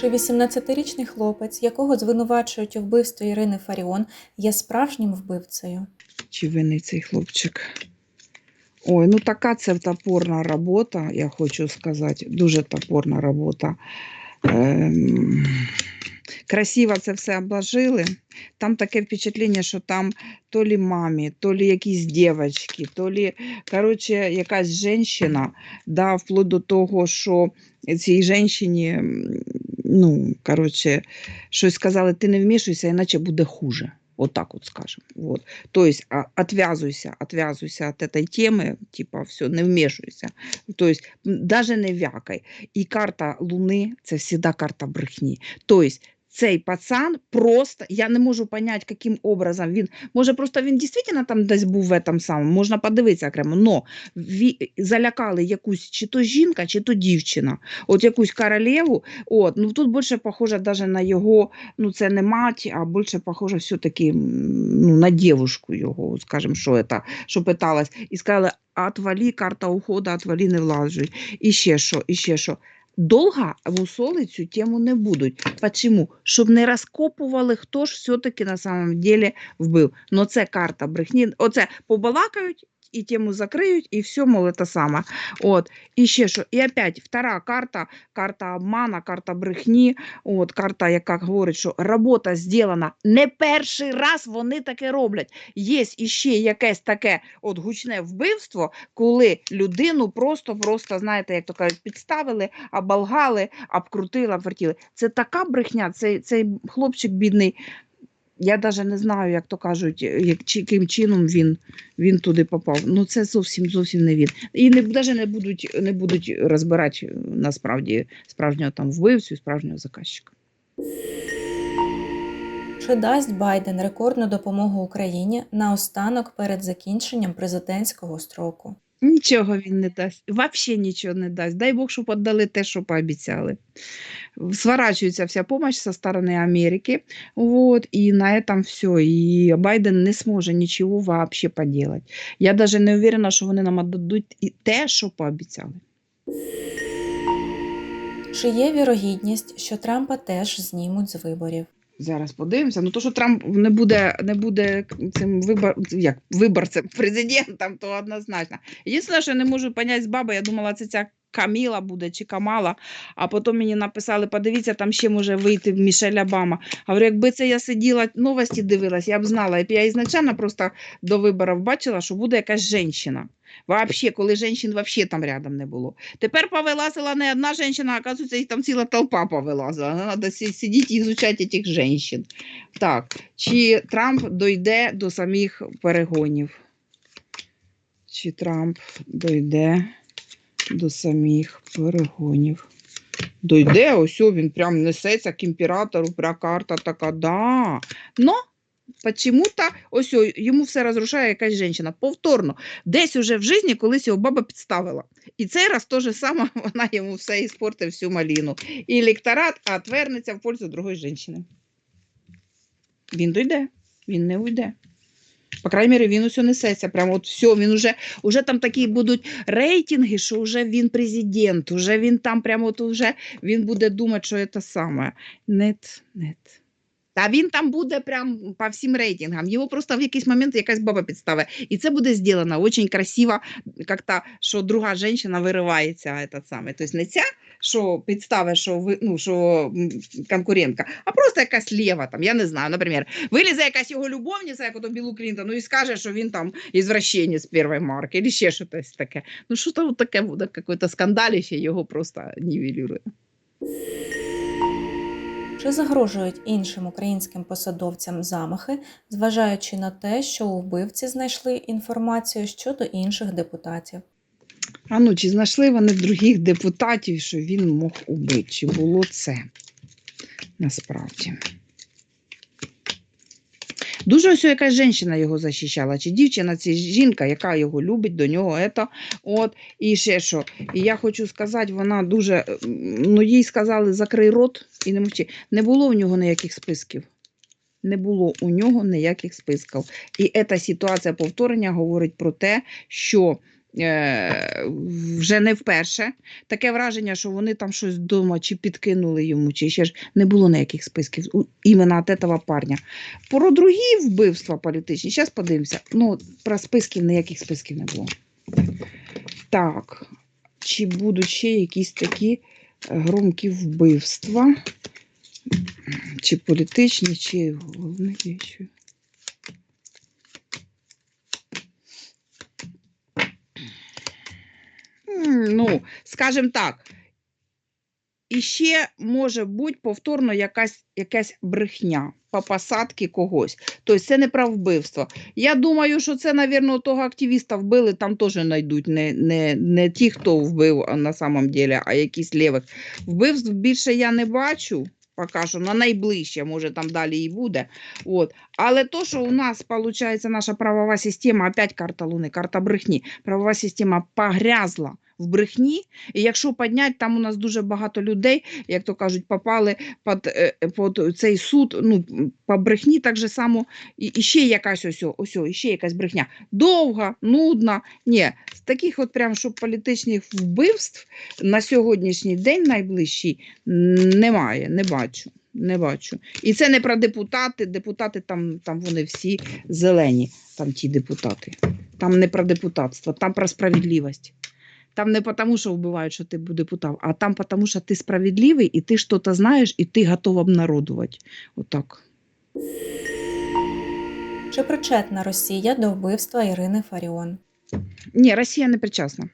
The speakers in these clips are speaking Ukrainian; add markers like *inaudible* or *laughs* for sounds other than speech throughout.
Чи 18-річний хлопець, якого звинувачують у вбивстві Ірини Фаріон, є справжнім вбивцею? Чи винний цей хлопчик? Ой, ну така це топорна робота, я хочу сказати. Дуже топорна робота. Ем, красиво це все обложили. Там таке впечатлення, що там то лі мамі, то лі якісь дівчатки, то лі, коротше, якась жінка, да, вплоть до того, що цій жінці, ну, коротше, щось сказали, ти не вмішуйся, іначе буде хуже. Вот так вот скажем. Вот. То есть а, отвязывайся, отвязывайся от этой темы, типа все, не вмешивайся. То есть м, даже не вякай. І карта Луни це завжди карта брехні. То есть цей пацан просто, я не можу понять, яким образом він, може просто він дійсно там десь був в этом самому, можна подивитися окремо, но залякали якусь чи то жінка, чи то дівчина, от якусь королеву, от, ну тут більше похоже даже на його ну це не мать, а більше похоже все-таки ну, на девушку його, скажем, що це, що питалась, і сказали, отвали, карта уходу, отвали, не влажуй. І ще що, і ще що. Довго мусоли цю тему не будуть. Почему? Щоб не розкопували, хто ж все-таки на самом деле вбив. Ну це карта брехні. Оце побалакають і тему закриють, і все, мол, це саме. От. І ще що. І опять втора карта, карта обмана, карта брехні, от, карта, яка говорить, що робота зроблена не перший раз вони таке роблять. Є іще якесь таке от гучне вбивство, коли людину просто-просто, знаєте, як то кажуть, підставили, оболгали, обкрутили, обвертіли. Це така брехня, цей, цей хлопчик бідний. Я навіть не знаю, як то кажуть, як, чи, яким чином він, він туди попав. Ну це зовсім зовсім не він. І не, навіть не будуть, не будуть розбирати е, насправді справжнього там вбивцю справжнього заказчика. Чи дасть Байден рекордну допомогу Україні наостанок перед закінченням президентського строку? Нічого він не дасть, взагалі нічого не дасть. Дай Бог, щоб віддали те, що пообіцяли. Сворачивается вся помощь со стороны Америки, вот, и на этом все. И Байден не зможе нічого вообще поделать. Я даже не уверена, що вони нам віддадуть і те, що пообіцяли. Чи є вірогідність, що Трампа теж знімуть з виборів? Зараз подивимося. Ну то, що Трамп не буде, не буде цим вибор, як виборцем президентом, то однозначно. Єдине, що я не можу поняти з баби, я думала, це ця Каміла буде чи Камала, а потім мені написали, подивіться, там ще може вийти Мішель Обама. Говорю, якби це я сиділа, новості дивилась, я б знала. Я ізначально просто до виборів бачила, що буде якась жінка. Вообще, коли жінок вообще там рядом не було. Тепер повилазила не одна жінка, а оказується, їх там ціла толпа повилазила. Треба сидіти і вивчати цих жінок. Так, чи Трамп дойде до самих перегонів? Чи Трамп дойде до самих перегонів? Дойде, ось він прям несеться к імператору, прям карта така, да. Но почему-то ось йому все розрушає якась жінка. Повторно, десь уже в житті колись його баба підставила. І цей раз то же саме *laughs* вона йому все іспортить всю маліну. І електорат отвернеться в пользу другої жінки. Він дойде, він не уйде. По крайней мере, він усе несеться. Прямо от все, він уже, уже там такі будуть рейтинги, що вже він президент, уже він там прямо от уже він буде думати, що це саме. Нет, нет. Та він там буде прям по всім рейтингам. Його просто в якийсь момент якась баба підставить. І це буде зроблено дуже красиво, як-то, що друга жінка виривається. Тобто не ця, що підставить, що, ви, ну, що конкурентка, а просто якась лєва, там, я не знаю, наприклад, вилізе якась його любовниця, як ото Білу Клінтону, і скаже, що він там ізвращенець першої марки, або ще щось таке. Ну, що то таке буде, якийсь скандаліще, його просто нівелює. Чи загрожують іншим українським посадовцям замахи, зважаючи на те, що у вбивці знайшли інформацію щодо інших депутатів? А ну, чи знайшли вони других депутатів, що він мог убити? Чи було це насправді? Дуже ось якась жінка його захищала, чи дівчина, чи жінка, яка його любить, до нього ето, от, і ще що. І я хочу сказати, вона дуже, ну їй сказали, закрий рот і не мовчи. Не було в нього ніяких списків. Не було у нього ніяких списків. І ця ситуація повторення говорить про те, що вже не вперше. Таке враження, що вони там щось вдома чи підкинули йому, чи ще ж не було ніяких списків іменно від парня. Про другі вбивства політичні, зараз подивимося. Ну, про списків ніяких списків не було. Так, чи будуть ще якісь такі е, громкі вбивства? Чи політичні, чи головне що. Ну, скажімо так, і ще може бути повторно якась, якась брехня по посадці когось. Тобто це не про вбивство. Я думаю, що це, мабуть, того активіста вбили, там теж знайдуть не, не, не ті, хто вбив на самом деле, а якісь лівих. Вбивств більше я не бачу. Поки що на найближче, може там далі і буде. От. Але то, що у нас виходить, наша правова система, опять карта Луни, карта брехні, правова система погрязла в брехні. І якщо підняти, там у нас дуже багато людей, як то кажуть, попали під, е, під цей суд, ну, по брехні так же само, і, і ще якась ось, ось, ще якась брехня. Довга, нудна. Ні, з таких от прям, щоб політичних вбивств на сьогоднішній день найближчий немає, не бачу. Не бачу. І це не про депутати. Депутати там, там вони всі зелені, там ті депутати. Там не про депутатство, там про справедливість. Там не тому, що вбивають, що ти депутат, а там тому, що ти справедливий, і ти щось знаєш, і ти готов обнародувати. Отак. Чи причетна Росія до вбивства Ірини Фаріон? Ні, Росія не причасна.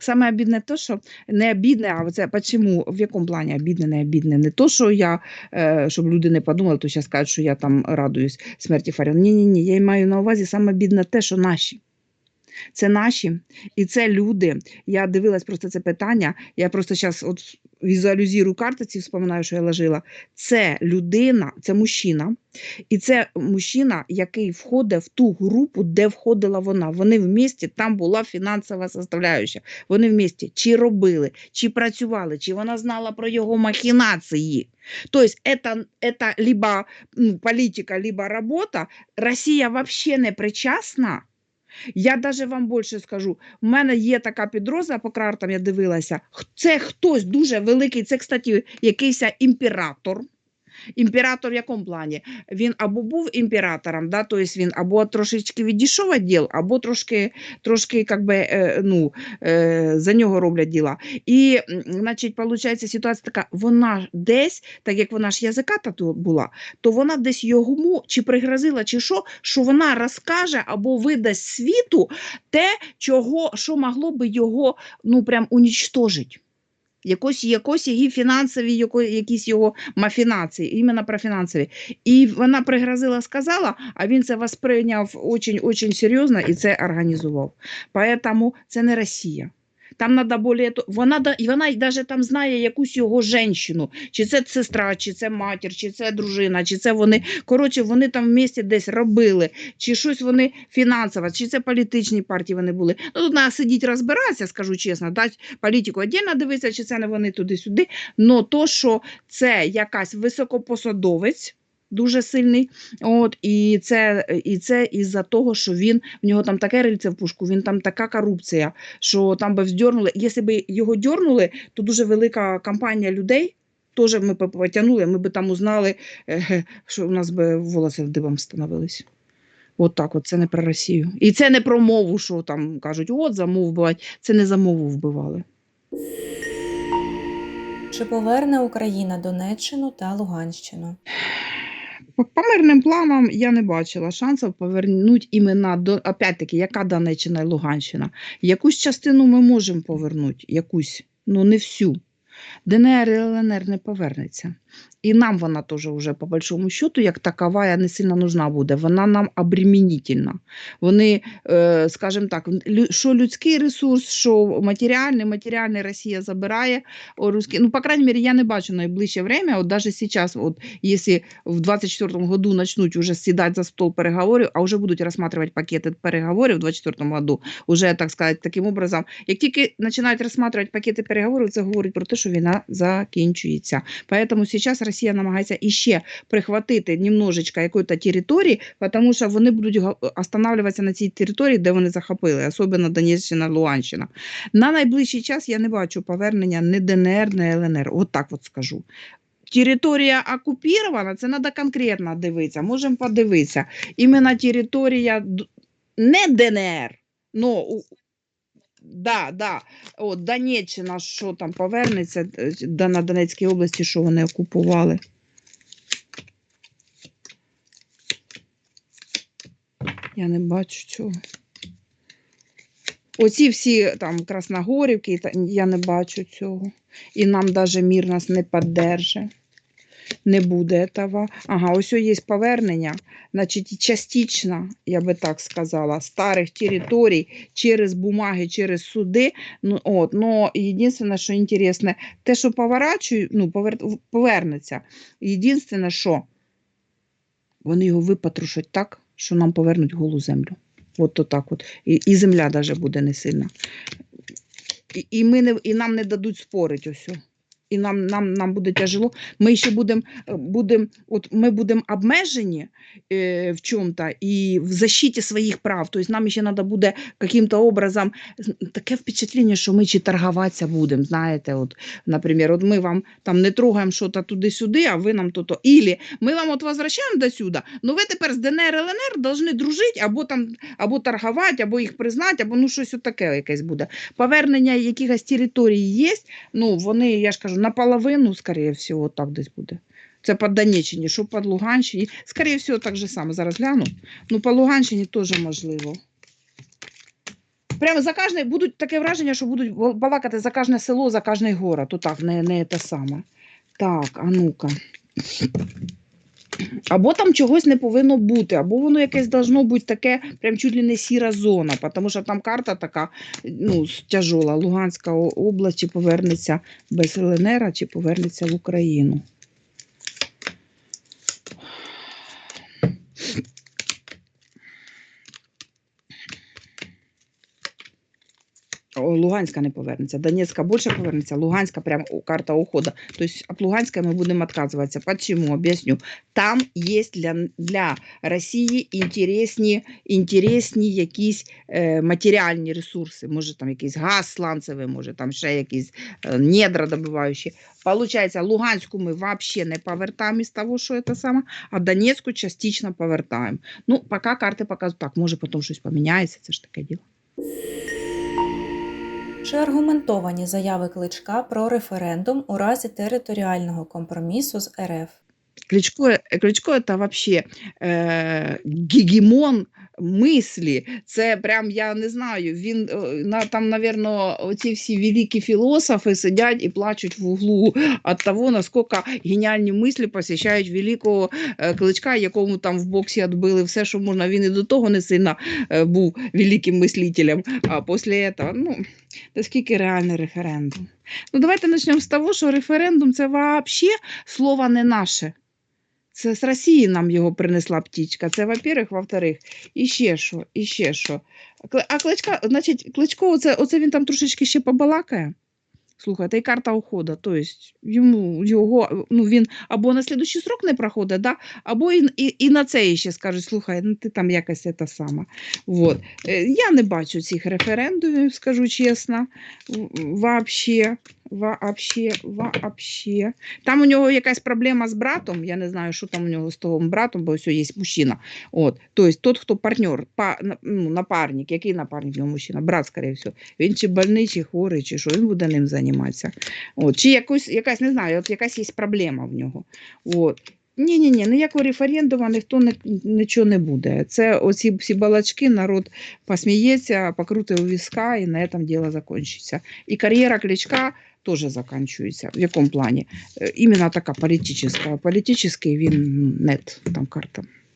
Саме обідне те, що не обідне, а це почему, в якому плані обідне, не обідне. Не то, що я, е, щоб люди не подумали, то зараз кажуть, що я там радуюсь смерті Фаріон. Ні, ні, ні. Я маю на увазі саме обідне те, що наші. Це наші, і це люди. Я дивилась просто це питання. Я просто зараз от візуалізую картиці, вспоминаю, що я ложила. Це людина, це мужчина, і це мужчина, який входить в ту групу, де входила вона. Вони в місті, там була фінансова составляюча. Вони в місті чи робили, чи працювали, чи вона знала про його махінації. Тобто, це, це либо політика, либо робота. Росія взагалі не причасна. Я даже вам більше скажу. У мене є така підроза по картам, я дивилася. Це хтось дуже великий. Це, кстати, якийсь імператор. Імператор в якому плані? Він або був імператором, да, тобто він або трошечки відійшов від діл, або трошки, трошки как би, е, ну, е, за нього роблять діла. І, значить, виходить, ситуація така, вона десь, так як вона ж язика тут була, то вона десь йому чи пригрозила, чи що, що вона розкаже або видасть світу те, чого, що могло би його ну, прям унічтожити. Якось, якось її фінансові, якісь його мафінації, іменно про фінансові. І вона пригрозила, сказала, а він це восприйняв очень-очень серйозно і це організував. Поэтому це не Росія. Там надо более, вона, і вона навіть там знає якусь його жінку, чи це сестра, чи це матір, чи це дружина, чи це вони. Коротше, вони там в місті десь робили, чи щось вони фінансово, чи це політичні партії вони були. Ну, тут треба сидіти розбиратися, скажу чесно, дати політику віддільно дивитися, чи це не вони туди-сюди. Но то, що це якась високопосадовець. Дуже сильний, от і це і це із-за того, що він в нього там таке рильце в пушку, він там така корупція, що там би вздьорнули. Якщо б його дьорнули, то дуже велика компанія людей. Теж ми потягнули, ми б там узнали, е, що у нас би волоси дибом становились. От так, от це не про Росію. І це не про мову, що там кажуть, от за мову вбивають. Це не за мову вбивали. Чи поверне Україна Донеччину та Луганщину? По, по планам я не бачила шансів повернути імена до опять-таки, яка Донеччина і Луганщина. Якусь частину ми можемо повернути, якусь, ну не всю. ДНР і ЛНР не повернеться. І нам вона теж вже по большому счету, як такова, не сильно нужна буде. Вона нам обременительна. Вони, е, скажімо так, що людський ресурс, що матеріальний, матеріальний Росія забирає. Русський, ну, по крайней мере, я не бачу найближче время, от даже сейчас, от, если в 24 году начнуть уже сідати за стол переговорів, а вже будуть розглядати пакети переговорів в 24 году, уже, так сказати, таким образом, як тільки починають розглядати пакети переговорів, це говорить про те, що війна закінчується. Поэтому сейчас Росія намагається іще прихватити немножечко якоїсь території, тому що вони будуть останавливатися на цій території, де вони захопили, особливо Донеччина, Луганщина. На найближчий час я не бачу повернення ні ДНР, ні ЛНР. От так от скажу. Територія окупована, це треба конкретно дивитися. Можемо подивитися. Іменно територія не ДНР, у- да, да. От Донеччина, що там повернеться е, на Донецькій області, що вони окупували. Я не бачу цього. Оці всі там Красногорівки, я не бачу цього. І нам навіть мір нас не піддержить. Не буде этого. Ага, ось є повернення, значить, частично, я би так сказала, старих територій через бумаги, через суди. Ну, от, но єдине, що інтересне, те, що поворачують, ну, повер... повернеться. Єдине, що вони його випатрушать так, що нам повернуть голу землю. От то так от. І, і земля навіть буде не сильна. І, і, ми не, і нам не дадуть спорити ось. І нам, нам, нам буде тяжело. Ми ще будемо будем, от ми будемо обмежені е, в чому-то і в защиті своїх прав. Тобто нам ще треба буде яким-то образом таке впечатлення, що ми чи торгуватися будемо. Знаєте, от, наприклад, от ми вам там не трогаємо щось туди-сюди, а ви нам то-то. Ілі ми вам от возвращаємо до сюди, ну ви тепер з ДНР ЛНР повинні дружити або там або торгувати, або їх признати, або ну щось таке якесь буде. Повернення якихось територій є, ну вони, я ж кажу, наполовину, скоріше всього, так десь буде. Це по Донеччині, що по Луганщині. Скоріше всього, так же само. Зараз гляну. Ну, по Луганщині теж можливо. Прямо за кожне будуть таке враження, що будуть балакати за кожне село, за кожний город. Отак, не, не те саме. Так, а ну-ка. Або там чогось не повинно бути, або воно якесь должно бути таке, прям чуть ли не сіра зона, тому що там карта така ну, тяжола. Луганська область чи повернеться без ЛНР, чи повернеться в Україну. Луганська не повернеться, Донецька більше повернеться, Луганська прям карта уходу. Тобто від Луганська ми будемо відказуватися. Почему? Об'ясню. Там є для, для Росії інтересні, інтересні якісь е, матеріальні ресурси. Може там якийсь газ сланцевий, може там ще якісь е, недра добиваючі. Получається, Луганську ми взагалі не повертаємо із того, що це саме, а Донецьку частично повертаємо. Ну, поки карти показують так, може потім щось поміняється, це ж таке діло. Чи аргументовані заяви Кличка про референдум у разі територіального компромісу з РФ? Кличко, э, Кличко это вообще е, гегемон мислі. Це прям, я не знаю, він е, на, там, напевно, оці всі великі філософи сидять і плачуть в углу від того, наскільки геніальні мислі посіщають великого е, Кличка, якому там в боксі відбили все, що можна. Він і до того не сильно е, був великим мислителем. А після цього, ну, та скільки реальний референдум? Ну, давайте почнемо з того, що референдум це взагалі слово не наше. Це з Росії нам його принесла птічка. Це, во-первых, во-вторых, і ще що, і ще що. А Кличка, значить, Кличко, оце, оце він там трошечки ще побалакає. Слухайте, і карта уходу. Тобто йому його, ну він або на слідуючий срок не проходить, да? або і, і, і на це ще скажуть, слухай, ну ти там якось це саме. Вот. Е, Я не бачу цих референдумів, скажу чесно. Вообще, вообще, вообще. Там у нього якась проблема з братом. Я не знаю, що там у нього з того братом, бо ось є мужчина. От, тобто, тот, хто партнер, па, ну, напарник, який напарник у нього мужчина, брат, скоріше всього. Він чи больний, чи хворий, чи що, він буде ним займатися. От, чи якось, якась, не знаю, от якась є проблема в нього. От. Ні, ні, ні, ніякого референдуму ніхто не, нічого не буде. Це оці всі балачки, народ посміється, покрутить у візка, і на цьому діло закінчиться. І кар'єра Кличка теж закінчується. В якому плані? Е, Іменно така політична. Політичний він нет, там карта.